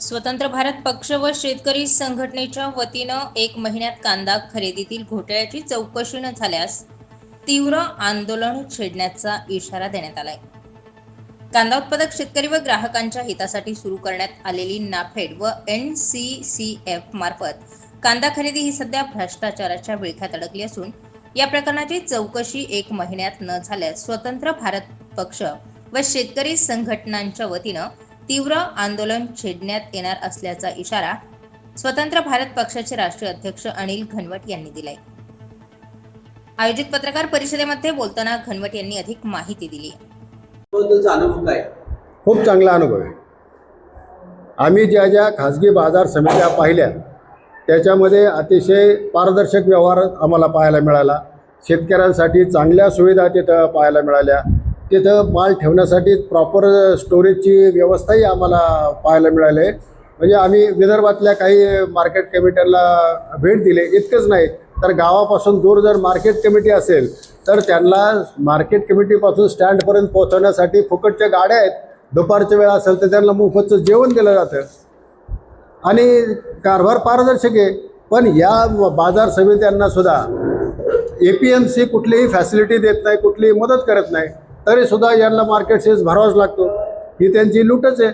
स्वतंत्र भारत पक्ष व शेतकरी संघटनेच्या वतीनं एक महिन्यात कांदा खरेदीतील घोटाळ्याची चौकशी न झाल्यास तीव्र आंदोलन छेडण्याचा इशारा देण्यात आलाय. कांदा उत्पादक शेतकरी व ग्राहकांच्या हितासाठी सुरू करण्यात आलेली नाफेड व एन सी सी एफ मार्फत कांदा खरेदी ही सध्या भ्रष्टाचाराच्या विळख्यात अडकली असून या प्रकरणाची चौकशी एक महिन्यात न झाल्यास स्वतंत्र भारत पक्ष व शेतकरी संघटनांच्या वतीनं तीव्र आंदोलन छेडण्यात येणार असल्याचा इशारा स्वतंत्र भारत पक्षाचे राष्ट्रीय अध्यक्ष अनिल घनवट यांनी दिलाय. आयोजित पत्रकार परिषदेमध्ये बोलताना घनवट यांनी अधिक माहिती दिली. बद्दलचा अनुभव काय? खूप चांगला अनुभव आहे. आम्ही ज्या ज्या खाजगी बाजार समित्या पाहिल्या त्याच्यामध्ये अतिशय पारदर्शक व्यवहार आम्हाला पाहायला मिळाला. शेतकऱ्यांसाठी चांगल्या सुविधा तिथं पाहायला मिळाल्या. तिथं माल ठेवण्यासाठी प्रॉपर स्टोरेजची व्यवस्थाही आम्हाला पाहायला मिळाली आहे. म्हणजे आम्ही विदर्भातल्या काही मार्केट कमिट्यांना भेट दिली. इतकंच नाही तर गावापासून दूर जर मार्केट कमिटी असेल तर त्यांना मार्केट कमिटीपासून स्टँडपर्यंत पोहोचवण्यासाठी फुकटच्या गाड्या आहेत. दुपारच्या वेळा असेल तर त्यांना मोफतचं जेवण दिलं जातं. आणि कारभार पारदर्शक आहे. पण या बाजार समित्यांनासुद्धा ए पी एम सी कुठलीही फॅसिलिटी देत नाही कुठलीही मदत करत नाही. तरीसुद्धा यांना मार्केट सेस भरावाच लागतो. ही त्यांची लूटच आहे.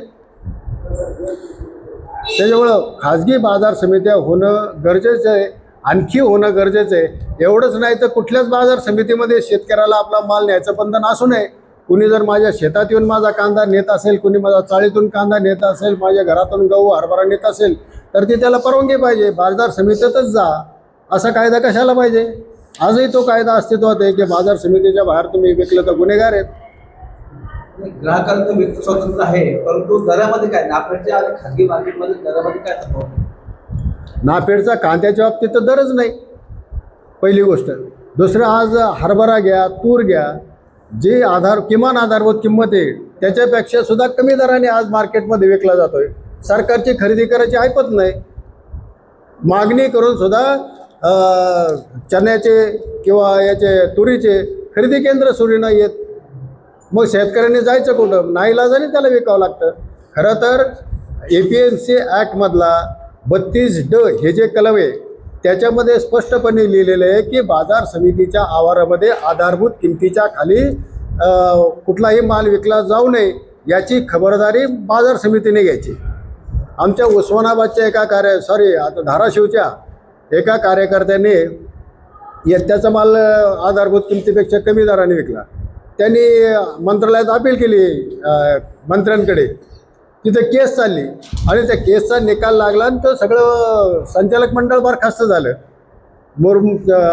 त्याच्यामुळं खाजगी बाजार समित्या होणं गरजेचं आहे. आणखी होणं गरजेचं आहे. एवढंच नाही तर कुठल्याच बाजार समितीमध्ये शेतकऱ्याला आपला माल न्यायचं बंधन असू नये. कुणी जर माझ्या शेतात येऊन माझा कांदा नेत असेल कुणी माझा चाळीतून कांदा नेत असेल माझ्या घरातून गहू हरभरा नेत असेल तर ती त्याला परवानगी पाहिजे. बाजार समितीतच जा. असा कायदा कशाला पाहिजे? आजही तो कायदा अस्तित्वात आहे की बाजार समितीच्या बाहेर तुम्ही विकलं तर गुन्हेगार आहेत. ग्राहकांना तर व्यक्त स्वतंत्र आहे परंतु दरामध्ये काय? नाफेडच्या आणि खाजगी मार्केटमध्ये दरामध्ये काय तफावत नाफेडचा कांद्याच्या बाबतीत तर दरच नाही. पहिली गोष्ट. दुसरं आज हरभरा घ्या तूर घ्या जे आधार किमान आधारभूत किंमत आहे त्याच्यापेक्षा सुद्धा कमी दराने आज मार्केटमध्ये विकला जातोय. सरकारची खरेदी करायची ऐपत नाही. मागणी करून सुद्धा चण्याचे किंवा याचे तुरीचे खरेदी केंद्र सुरू नाही येत मग शेतकऱ्यांनी जायचं कुठं? नाईलाजाने त्याला विकावं लागतं. खरं तर ए पी एम सी ॲक्टमधला बत्तीस ड हे जे कलम आहे त्याच्यामध्ये स्पष्टपणे लिहिलेलं आहे की बाजार समितीच्या आवारामध्ये आधारभूत किमतीच्या खाली कुठलाही माल विकला जाऊ नये याची खबरदारी बाजार समितीने घ्यायची. आमच्या उस्मानाबादच्या एका कार्य सॉरी आता धाराशिवच्या एका कार्यकर्त्याने येत्याचा माल आधारभूत किमतीपेक्षा कमी दराने विकला. त्यांनी मंत्रालयात अपील केली मंत्र्यांकडे. तिथं केस चालली. आणि त्या केसचा निकाल लागला आणि तो सगळं संचालक मंडळ बरखास्त झालं. मोर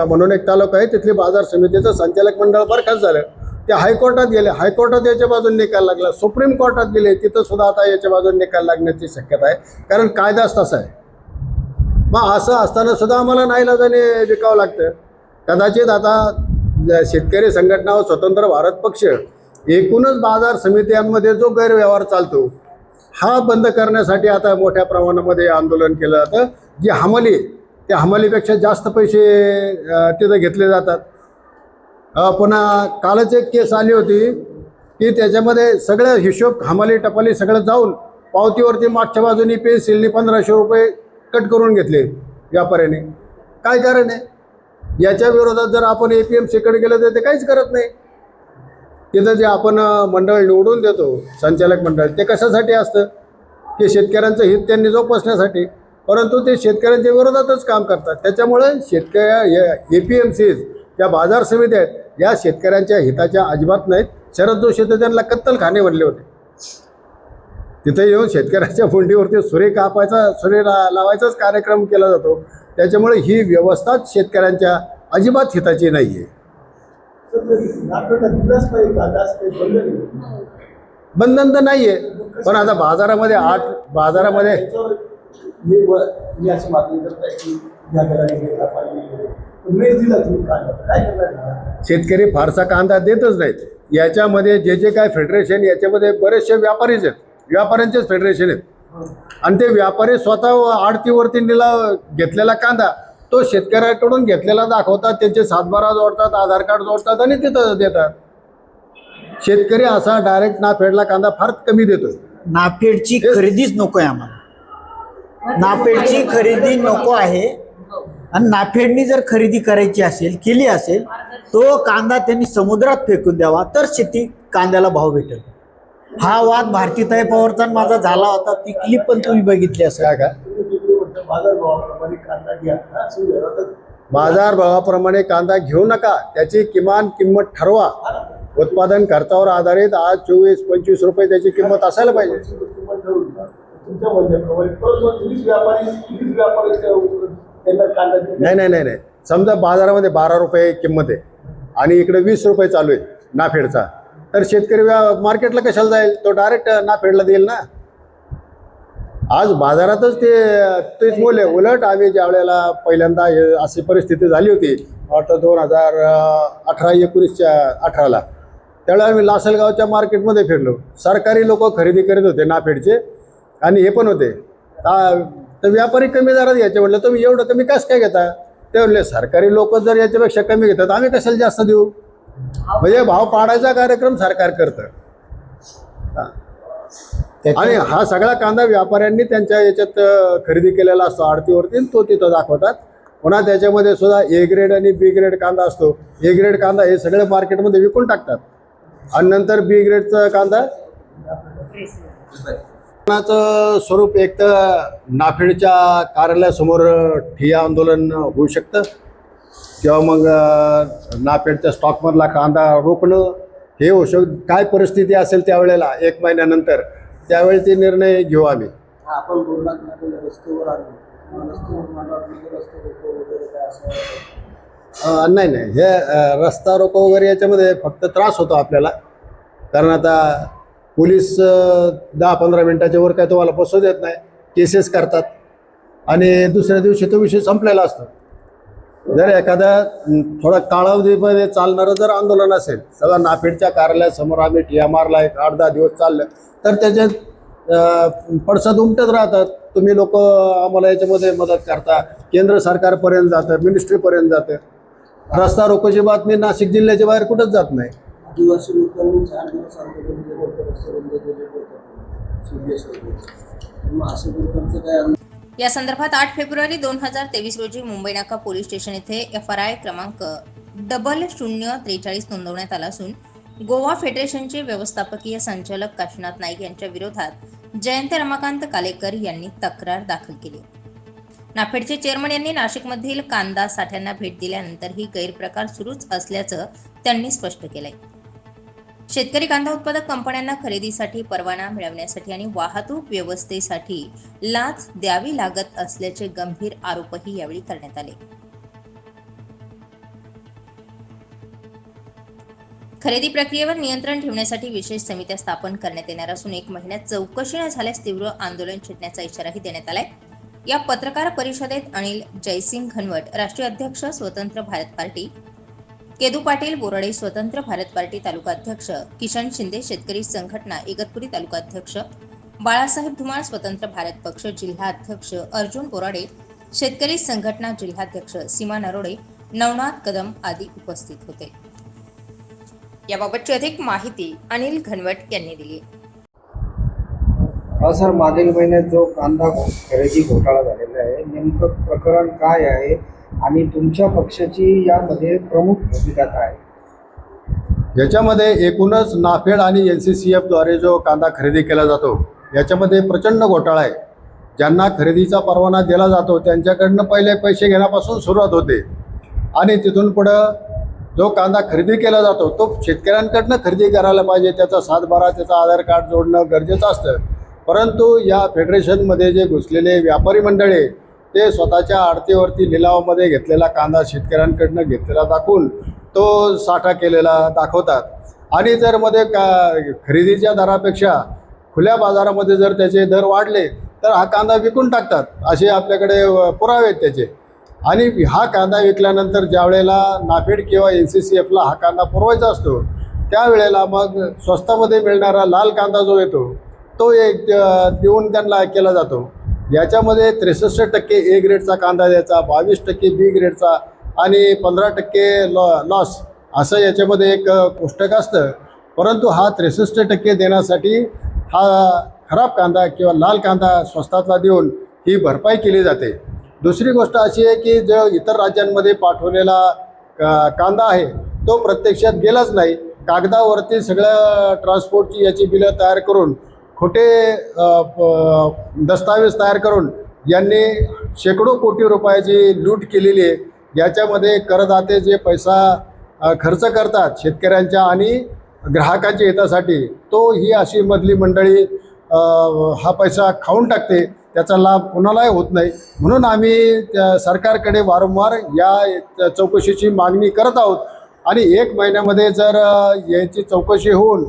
म्हणून एक तालुका आहे तिथली बाजार समितीचं संचालक मंडळ बरखास्त झालं. ते हायकोर्टात गेले. हायकोर्टात याच्या बाजून निकाल लागला. सुप्रीम कोर्टात गेले. तिथं सुद्धा आता याच्या बाजून निकाल लागण्याची शक्यता आहे. कारण कायदाच तसा आहे. मग असं असताना सुद्धा आम्हाला नाईलाजाने विकावं लागतं. कदाचित आता शेतकरी संघटना व स्वतंत्र भारत पक्ष एकूणच बाजार समित्यांमध्ये जो गैरव्यवहार चालतो हा बंद करण्यासाठी आता मोठ्या प्रमाणामध्ये आंदोलन केलं जातं. जी हमाली त्या हमालीपेक्षा जास्त पैसे तिथं घेतले जातात. पुन्हा कालच एक केस आली होती की त्याच्यामध्ये सगळं हिशोब हमाली टपाली सगळं जाऊन पावतीवरती मागच्या बाजूनी पेन्सिलनी पंधराशे रुपये कट करून घेतले व्यापाऱ्याने. काय कारण आहे? याच्या विरोधात जर आपण ए पी एम सीकडे गेलं तर ते काहीच करत नाही. तिथं जे आपण मंडळ निवडून देतो संचालक मंडळ ते कशासाठी असतं? की शेतकऱ्यांचं हित त्यांनी जोपासण्यासाठी. परंतु ते शेतकऱ्यांच्या विरोधातच काम करतात. त्याच्यामुळे शेतकऱ्या ए पी एम सीज त्या बाजार समित्या आहेत या शेतकऱ्यांच्या हिताच्या अजिबात नाहीत. शरद जोशी तर त्यांना कत्तलखाने बनले होते. तिथे येऊन शेतकऱ्याच्या मुंडीवरती सुरे कापायचा सुरे ला लावायचाच कार्यक्रम केला जातो. त्याच्यामुळे ही व्यवस्थाच शेतकऱ्यांच्या अजिबात हिताची नाही आहे बंधन तर नाही आहे पण आता बाजारामध्ये आठ बाजारामध्ये मी अशी मागणी की शेतकरी फारसा कांदा देतच नाहीत. याच्यामध्ये जे जे काय फेडरेशन याच्यामध्ये बरेचसे व्यापारीच आहेत. व्यापाऱ्यांचेच फेडरेशन आहेत. आणि ते व्यापारी स्वतः आडतीवरती निलाव घेतलेला कांदा तो शेतकऱ्याकडून घेतलेला दाखवतात त्यांचे सातबारा जोडतात आधार कार्ड जोडतात आणि तिथं देतात. शेतकरी असा डायरेक्ट ना फेडला कांदा फार कमी देतो नाफेडची खरेदीच नको आहे आम्हाला. नाफेडची खरेदी नको आहे. आणि नाफेडनी जर खरेदी करायची असेल केली असेल तो कांदा त्यांनी समुद्रात फेकून द्यावा तर शेती कांद्याला भाव भेटेल. हा वाद भारतीताई पवारचा माझा झाला होता. ती क्लिप पण तुम्ही बघितली असेल. का बाजारभावाप्रमाणे कांदा बाजार भावाप्रमाणे कांदा घेऊ नका. त्याची किमान किंमत ठरवा. उत्पादन खर्चावर आधारित आज चोवीस पंचवीस रुपये त्याची किंमत असायला पाहिजे. नाही नाही नाही नाही. समजा बाजारामध्ये बारा रुपये किंमत आहे आणि इकडे वीस रुपये चालू आहे नाफेडचा. तर शेतकरी व्या मार्केटला कशाला जाईल? तो डायरेक्ट नाफेडला देईल ना? आज बाजारातच ते तेच बोलले आहे. उलट आम्ही ज्या वेळेला पहिल्यांदा अशी परिस्थिती झाली होती वाटतं दोन हजार अठरा एकोणीसच्या अठराला त्यावेळेला आम्ही लासलगावच्या मार्केटमध्ये फिरलो. सरकारी लोक खरेदी करीत होते नाफेडचे आणि हे पण होते. तर व्यापारी कमी दरात घ्यायचे म्हटलं तुम्ही एवढं कमी कसं काय घेता? ते म्हणले सरकारी लोक जर याच्यापेक्षा कमी घेतात आम्ही कशाला जास्त देऊ? म्हणजे भाव पाडायचा कार्यक्रम सरकार करतं. हा. आणि हा सगळा कांदा व्यापाऱ्यांनी त्यांच्या याच्यात खरेदी केलेला असतो आडतीवरती आणि तो तिथं दाखवतात. पुन्हा त्याच्यामध्ये सुद्धा ए ग्रेड आणि बी ग्रेड कांदा असतो. ए ग्रेड कांदा हे सगळे मार्केटमध्ये विकून टाकतात. आणि नंतर बी ग्रेडचा कांदा स्वरूप एक तर नाफेडच्या कार्यालयासमोर ठिय्या आंदोलन होऊ शकतं. किंवा मग अ, नाफेडच्या स्टॉकमधला कांदा रोखणं हे होऊ शकतं काय परिस्थिती असेल त्यावेळेला एक महिन्यानंतर त्यावेळी ते निर्णय घेऊ आम्ही. नाही नाही. हे रस्ता रोको वगैरे याच्यामध्ये फक्त त्रास होतो आपल्याला. कारण आता पोलीस दहा पंधरा मिनटाच्या वर काय तुम्हाला बसू देत नाही. केसेस करतात. आणि दुसऱ्या दिवशी तो विषय संपलेला असतो. जर एखादा थोडा कालावधीमध्ये चालणारं जर आंदोलन असेल सगळा नाफेडच्या कार्यालयासमोर आम्ही ठिया मारला एक आठ दहा दिवस चाललं तर त्याच्यात पडसाद उमटत राहतात. तुम्ही लोक आम्हाला याच्यामध्ये मदत करता. केंद्र सरकारपर्यंत जातं मिनिस्ट्रीपर्यंत जातं. रस्ता रोकोची बातमी नाशिक जिल्ह्याच्या बाहेर कुठंच जात नाही. आदिवासी लोकांनी चार दिवस आंदोलन केलं होतं रस्ते बंद केले होते असं काय या संदर्भात आठ फेब्रुवारी दोन हजार तेवीस रोजी मुंबई नाका पोलीस स्टेशन येथे एफ आर आय क्रमांक डबल शून्य त्रेचाळीस नोंदवण्यात आला असून गोवा फेडरेशनचे व्यवस्थापकीय संचालक काशीनाथ नाईक यांच्या विरोधात जयंत रमाकांत कालेकर यांनी तक्रार दाखल केली. नाफेडचे चेअरमन यांनी नाशिकमधील कांदा साठ्यांना भेट दिल्यानंतर ही गैरप्रकार सुरूच असल्याचं त्यांनी स्पष्ट केलंय. शेतकरी कांदा उत्पादक कंपन्यांना खरेदीसाठी परवाना मिळवण्यासाठी आणि वाहतूक व्यवस्थेसाठी लाच द्यावी लागत असल्याचे गंभीर आरोपही यावेळी करण्यात आले. खरेदी प्रक्रियेवर नियंत्रण ठेवण्यासाठी विशेष समित्या स्थापन करण्यात येणार असून एक महिन्यात चौकशी न झाल्यास तीव्र आंदोलन छेडण्याचा इशाराही देण्यात आलाय. या पत्रकार परिषदेत अनिल जयसिंग घनवट राष्ट्रीय अध्यक्ष स्वतंत्र भारत पार्टी केदू पाटील बोराडे स्वतंत्र भारत पार्टी तालुका अध्यक्ष किशन शिंदे शेतकरी संघटना इगतपुरी तालुका अध्यक्ष बाळासाहेब धुमाळ स्वतंत्र भारत पक्ष जिल्हा अध्यक्ष अर्जुन बोराडे शेतकरी संघटना जिल्हाध्यक्ष सीमा नरोडे नवनाथ कदम आदी उपस्थित होते. याबाबतची अधिक माहिती अनिल घनवट यांनी दिली. सर मागील महिन्यात जो कांदा खरेदी घोटाळा झालेला आहे नेमकं प्रकरण काय आहे? आणि तुमच्या पक्षाची यामध्ये प्रमुख भूमिका काय? आहे? याच्यामध्ये एकूणच नाफेड आणि एन सी सी एफद्वारे जो कांदा खरेदी केला जातो याच्यामध्ये प्रचंड घोटाळा आहे. ज्यांना खरेदीचा परवाना दिला जातो त्यांच्याकडनं पहिले पैसे घेण्यापासून सुरुवात होते. आणि तिथून पुढं जो कांदा खरेदी केला जातो तो शेतकऱ्यांकडनं खरेदी करायला पाहिजे. त्याचा सातबारा त्याचा आधार कार्ड जोडणं गरजेचं असतं. परंतु या फेडरेशनमध्ये जे घुसलेले व्यापारी मंडळे ते स्वतःच्या आडतीवरती लिलावामध्ये घेतलेला कांदा शेतकऱ्यांकडनं घेतलेला दाखवून तो साठा केलेला दाखवतात. आणि जर मध्ये का खरेदीच्या दरापेक्षा खुल्या बाजारामध्ये जर त्याचे दर वाढले तर हा कांदा विकून टाकतात. असे आपल्याकडे पुरावे आहेत त्याचे. आणि हा कांदा विकल्यानंतर ज्या वेळेला नाफेड किंवा एन सी सी एफला हा कांदा पुरवायचा असतो त्यावेळेला मग स्वस्तामध्ये मिळणारा लाल कांदा जो येतो तो एक देऊन त्यांना केला जातो. याच्यामध्ये त्रेसष्ट टक्के ए ग्रेडचा कांदा द्यायचा बावीस टक्के बी ग्रेडचा आणि पंधरा टक्के लॉ लॉस असं याच्यामध्ये एक कोष्टक असतं. परंतु हा त्रेसष्ट टक्के देण्यासाठी हा खराब कांदा किंवा लाल कांदा स्वस्तातला देऊन ही भरपाई केली जाते. दुसरी गोष्ट अशी आहे की जो इतर राज्यांमध्ये पाठवलेला का कांदा आहे तो प्रत्यक्षात गेलाच नाही. कागदावरती सगळ्या ट्रान्सपोर्टची याची बिलं तयार करून खोटे प- दस्तावेज तयार करून यांनी शेकडो कोटी रुपयाची लूट केलेली आहे. याच्यामध्ये करदाते जे पैसा खर्च करतात शेतकऱ्यांच्या आणि ग्राहकांच्या हितासाठी तो ही अशी मधली मंडळी हा पैसा खाऊन टाकते. त्याचा लाभ कोणालाही होत नाही. म्हणून आम्ही त्या सरकारकडे वारंवार या चौकशीची मागणी करत आहोत. आणि एक महिन्यामध्ये जर यांची याची चौकशी होऊन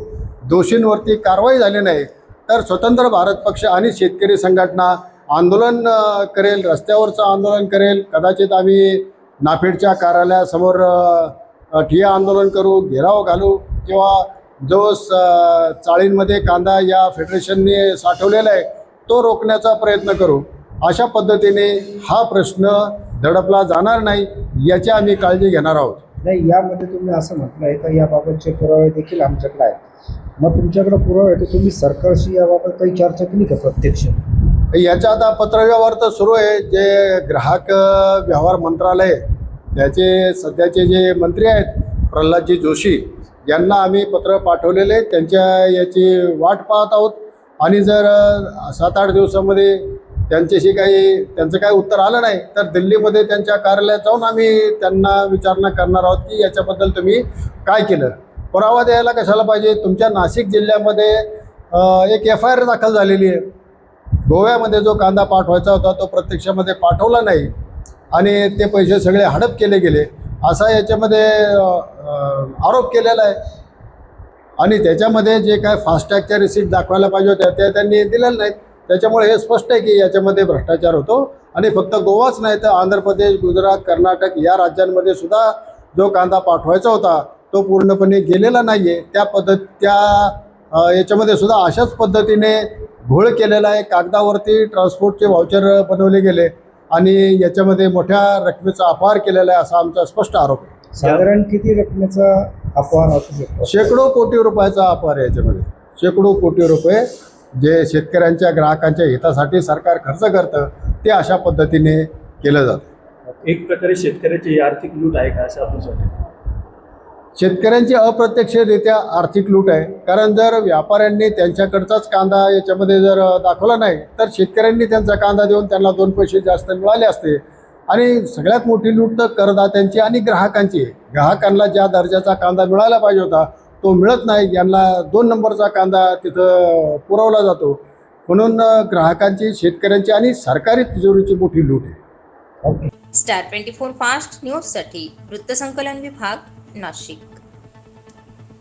दोषींवरती कारवाई झाली नाही तर स्वतंत्र भारत पक्ष आणि शेतकरी संघटना आंदोलन करेल रस्त्यावरचं आंदोलन करेल. कदाचित आम्ही नाफेडच्या कार्यालयासमोर अ, ठिय्या आंदोलन करू घेराव घालू किंवा जो स चाळींमध्ये कांदा या फेडरेशनने साठवलेला आहे तो रोखण्याचा प्रयत्न करू. अशा पद्धतीने हा प्रश्न दडपला जाणार नाही याची आम्ही काळजी घेणार आहोत. नाही यामध्ये तुम्ही असं म्हटलं आहे का याबाबतचे पुरावे देखील आमच्याकडे आहेत. मग तुमच्याकडे पुरावे आहे तर तुम्ही सरकारशी याबाबत काही चर्चा केली का प्रत्यक्ष? याच्या आता पत्रव्यवहार तर सुरू आहे. जे ग्राहक व्यवहार मंत्रालय त्याचे सध्याचे जे मंत्री आहेत प्रल्हादजी जोशी यांना आम्ही पत्र पाठवलेले. त्यांच्या याची वाट पाहत आहोत. आणि जर सात आठ दिवसामध्ये त्यांच्याशी काही त्यांचं काही उत्तर आलं नाही तर दिल्लीमध्ये त्यांच्या कार्यालयात जाऊन आम्ही त्यांना विचारणा करणार आहोत की याच्याबद्दल तुम्ही काय केलं? पुरावा द्यायला कशाला पाहिजे? तुमच्या नाशिक जिल्ह्यामध्ये एक एफ आय आर दाखल झालेली आहे. गोव्यामध्ये जो कांदा पाठवायचा होता तो प्रत्यक्षामध्ये पाठवला नाही. आणि ते पैसे सगळे हडप केले गेले. असा याच्यामध्ये आरोप केलेला आहे. आणि त्याच्यामध्ये जे काय फास्टॅगच्या रिसीट दाखवायला पाहिजे होत्या त्या त्यांनी दिलेल्या नाहीत. त्याच्यामुळे हे स्पष्ट आहे की याच्यामध्ये भ्रष्टाचार होतो. आणि फक्त गोवाच नाही तर आंध्र प्रदेश गुजरात कर्नाटक या राज्यांमध्ये सुद्धा जो कांदा पाठवायचा होता तो पूर्णपणे गेलेला नाही आहे त्या पद्धत त्या याच्यामध्ये सुद्धा अशाच पद्धतीने घोळ केलेला आहे. कागदावरती ट्रान्सपोर्टचे व्हाउचर बनवले गेले आणि याच्यामध्ये मोठ्या रकमेचा अपहार केलेला आहे असा आमचा स्पष्ट आरोप आहे. साधारण किती रकमेचा अपहार असू शकतो? शेकडो कोटी रुपयाचा अपहार आहे याच्यामध्ये. शेकडो कोटी रुपये जे शेतकऱ्यांच्या ग्राहकांच्या हितासाठी सरकार खर्च करतं ते अशा पद्धतीने केलं जातं. एक प्रकारे शेतकऱ्याची आर्थिक लूट आहे का असं आपण शेतकऱ्यांची अप्रत्यक्षरित्या आर्थिक लूट आहे. कारण जर व्यापाऱ्यांनी त्यांच्याकडचाच कांदा याच्यामध्ये जर दाखवला नाही तर शेतकऱ्यांनी त्यांचा कांदा देऊन त्यांना दोन पैसे जास्त मिळाले असते. आणि सगळ्यात मोठी लूट तर करदात्यांची आणि ग्राहकांची ग्राहकांना ज्या दर्जाचा कांदा मिळायला पाहिजे होता तो मिळत नाही. यांना दोन नंबरचा कांदा तिथं पुरवला जातो. म्हणून ग्राहकांची शेतकऱ्यांची आणि सरकारी तिजोरीची मोठी लूट आहे. स्टार ट्वेंटी फोर फास्ट न्यूजसाठी वृत्तसंकलन विभाग नाशिक.